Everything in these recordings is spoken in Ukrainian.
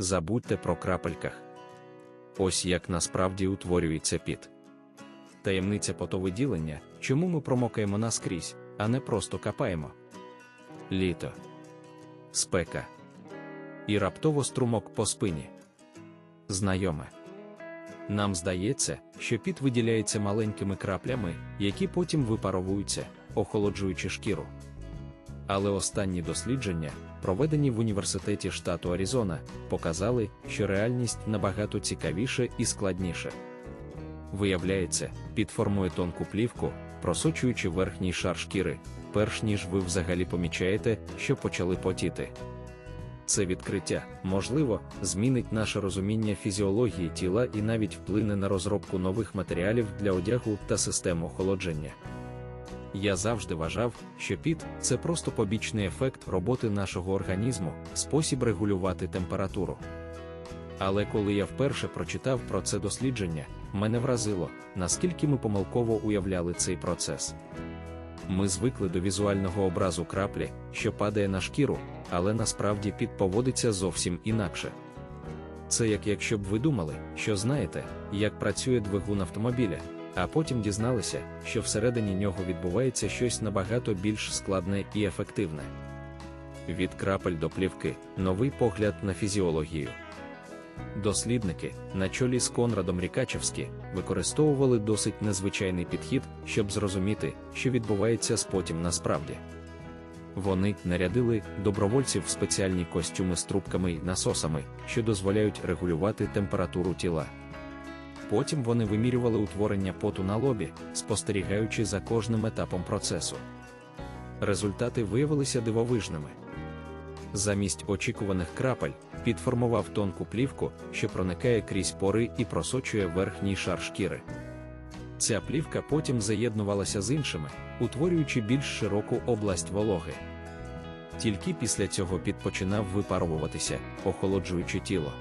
забудьте про крапельках. Ось як насправді утворюється піт. Таємниця потовиділення, чому ми промокаємо наскрізь, а не просто капаємо. Літо. Спека. І раптово струмок по спині. Знайоме. Нам здається, що піт виділяється маленькими краплями, які потім випаровуються, охолоджуючи шкіру. Але останні дослідження, проведені в університеті штату Аризона, показали, що реальність набагато цікавіша і складніша. Виявляється, піт формує тонку плівку, просочуючи верхній шар шкіри, перш ніж ви взагалі помічаєте, що почали потіти. Це відкриття, можливо, змінить наше розуміння фізіології тіла і навіть вплине на розробку нових матеріалів для одягу та систем охолодження. Я завжди вважав, що піт це просто побічний ефект роботи нашого організму, спосіб регулювати температуру. Але коли я вперше прочитав про це дослідження, мене вразило, наскільки ми помилково уявляли цей процес. Ми звикли до візуального образу краплі, що падає на шкіру, але насправді піт поводиться зовсім інакше. Це як якщо б ви думали, що знаєте, як працює двигун автомобіля, а потім дізналися, що всередині нього відбувається щось набагато більш складне і ефективне. Від крапель до плівки новий погляд на фізіологію. Дослідники, на чолі з Конрадом Рікачевські, використовували досить незвичайний підхід, щоб зрозуміти, що відбувається з потім насправді. Вони нарядили добровольців в спеціальні костюми з трубками й насосами, що дозволяють регулювати температуру тіла. Потім вони вимірювали утворення поту на лобі, спостерігаючи за кожним етапом процесу. Результати виявилися дивовижними. Замість очікуваних крапель підформував тонку плівку, що проникає крізь пори і просочує верхній шар шкіри. Ця плівка потім заєднувалася з іншими, утворюючи більш широку область вологи. Тільки після цього під починав випаровуватися, охолоджуючи тіло.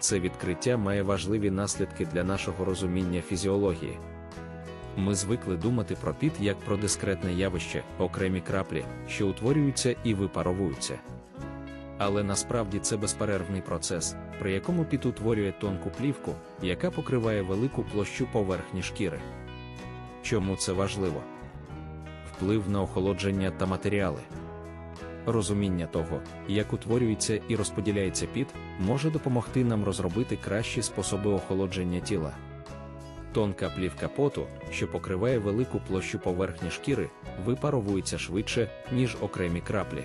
Це відкриття має важливі наслідки для нашого розуміння фізіології. Ми звикли думати про піт як про дискретне явище, окремі краплі, що утворюються і випаровуються. Але насправді це безперервний процес, при якому піт утворює тонку плівку, яка покриває велику площу поверхні шкіри. Чому це важливо? Вплив на охолодження та матеріали. Розуміння того, як утворюється і розподіляється піт, може допомогти нам розробити кращі способи охолодження тіла. Тонка плівка поту, що покриває велику площу поверхні шкіри, випаровується швидше, ніж окремі краплі.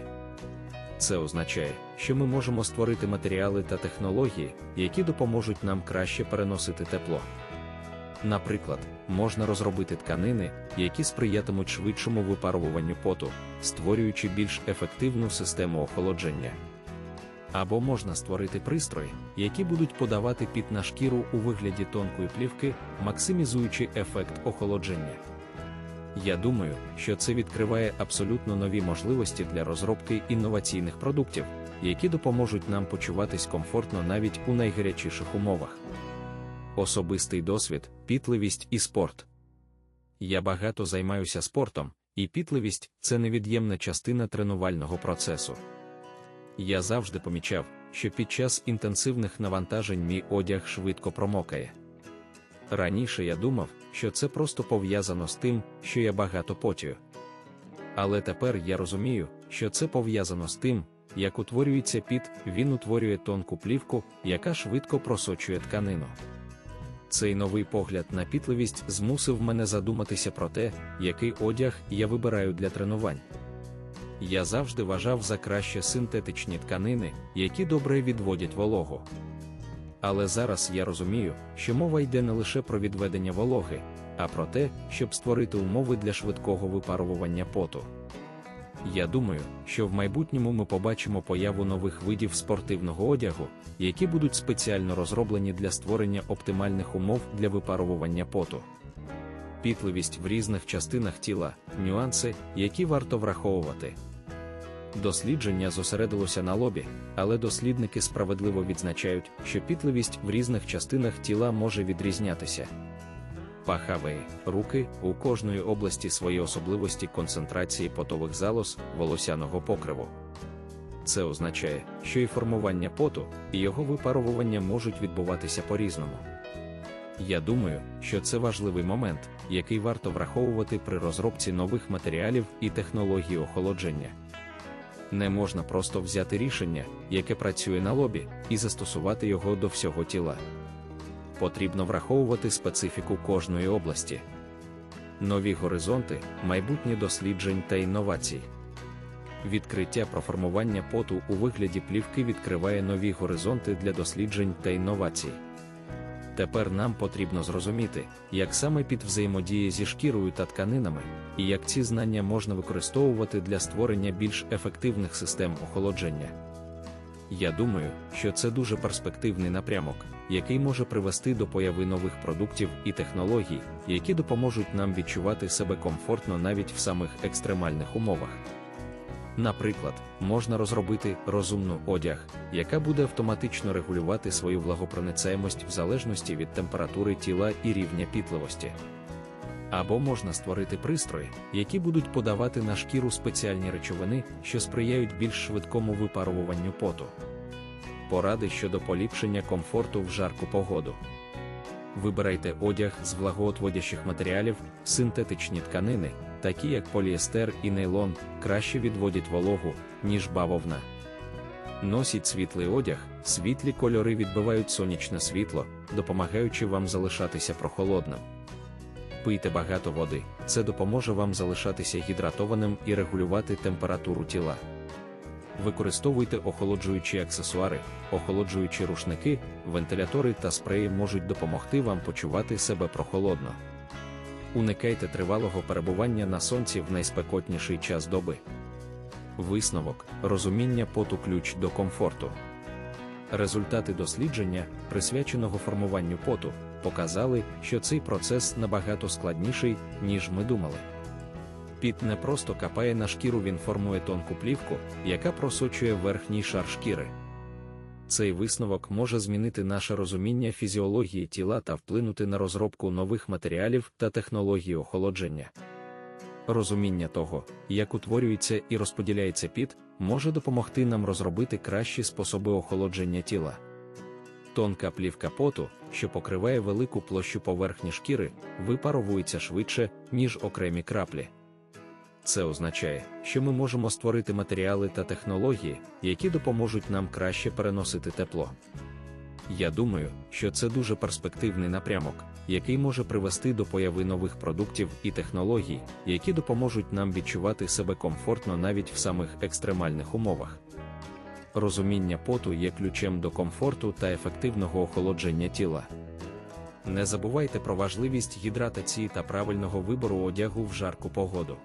Це означає, що ми можемо створити матеріали та технології, які допоможуть нам краще переносити тепло. Наприклад, можна розробити тканини, які сприятимуть швидшому випаровуванню поту, створюючи більш ефективну систему охолодження. Або можна створити пристрої, які будуть подавати піт на шкіру у вигляді тонкої плівки, максимізуючи ефект охолодження. Я думаю, що це відкриває абсолютно нові можливості для розробки інноваційних продуктів, які допоможуть нам почуватись комфортно навіть у найгарячіших умовах. Особистий досвід, пітливість і спорт. Я багато займаюся спортом, і пітливість це невід'ємна частина тренувального процесу. Я завжди помічав, що під час інтенсивних навантажень мій одяг швидко промокає. Раніше я думав, що це просто пов'язано з тим, що я багато потію. Але тепер я розумію, що це пов'язано з тим, як утворюється піт, він утворює тонку плівку, яка швидко просочує тканину. Цей новий погляд на пітливість змусив мене задуматися про те, який одяг я вибираю для тренувань. Я завжди вважав за краще синтетичні тканини, які добре відводять вологу. Але зараз я розумію, що мова йде не лише про відведення вологи, а про те, щоб створити умови для швидкого випарування поту. Я думаю, що в майбутньому ми побачимо появу нових видів спортивного одягу, які будуть спеціально розроблені для створення оптимальних умов для випарування поту. Пітливість в різних частинах тіла, нюанси, які варто враховувати. Дослідження зосередилося на лобі, але дослідники справедливо відзначають, що пітливість в різних частинах тіла може відрізнятися. Пахавеї, руки у кожної області свої особливості концентрації потових залоз, волосяного покриву. Це означає, що і формування поту, і його випаровування можуть відбуватися по-різному. Я думаю, що це важливий момент, який варто враховувати при розробці нових матеріалів і технологій охолодження. Не можна просто взяти рішення, яке працює на лобі, і застосувати його до всього тіла. Потрібно враховувати специфіку кожної області. Нові горизонти, майбутнє досліджень та інновацій. Відкриття про формування поту у вигляді плівки відкриває нові горизонти для досліджень та інновацій. Тепер нам потрібно зрозуміти, як саме під взаємодіє зі шкірою та тканинами, і як ці знання можна використовувати для створення більш ефективних систем охолодження. Я думаю, що це дуже перспективний напрямок, який може привести до появи нових продуктів і технологій, які допоможуть нам відчувати себе комфортно навіть в самих екстремальних умовах. Наприклад, можна розробити розумну одяг, яка буде автоматично регулювати свою влагопроницаємость в залежності від температури тіла і рівня пітливості. Або можна створити пристрої, які будуть подавати на шкіру спеціальні речовини, що сприяють більш швидкому випаровуванню поту. Поради щодо поліпшення комфорту в жарку погоду. Вибирайте одяг з влагоотводящих матеріалів, синтетичні тканини, такі як поліестер і нейлон, краще відводять вологу, ніж бавовна. Носіть світлий одяг, світлі кольори відбивають сонячне світло, допомагаючи вам залишатися прохолодним. Пийте багато води, це допоможе вам залишатися гідратованим і регулювати температуру тіла. Використовуйте охолоджуючі аксесуари, охолоджуючі рушники, вентилятори та спреї можуть допомогти вам почувати себе прохолодно. Уникайте тривалого перебування на сонці в найспекотніший час доби. Висновок, розуміння поту ключ до комфорту. Результати дослідження, присвяченого формуванню поту, показали, що цей процес набагато складніший, ніж ми думали. Піт не просто капає на шкіру, він формує тонку плівку, яка просочує верхній шар шкіри. Цей висновок може змінити наше розуміння фізіології тіла та вплинути на розробку нових матеріалів та технологій охолодження. Розуміння того, як утворюється і розподіляється піт, може допомогти нам розробити кращі способи охолодження тіла. Тонка плівка поту, що покриває велику площу поверхні шкіри, випаровується швидше, ніж окремі краплі. Це означає, що ми можемо створити матеріали та технології, які допоможуть нам краще переносити тепло. Я думаю, що це дуже перспективний напрямок, який може привести до появи нових продуктів і технологій, які допоможуть нам відчувати себе комфортно навіть в самих екстремальних умовах. Розуміння поту є ключем до комфорту та ефективного охолодження тіла. Не забувайте про важливість гідратації та правильного вибору одягу в жарку погоду.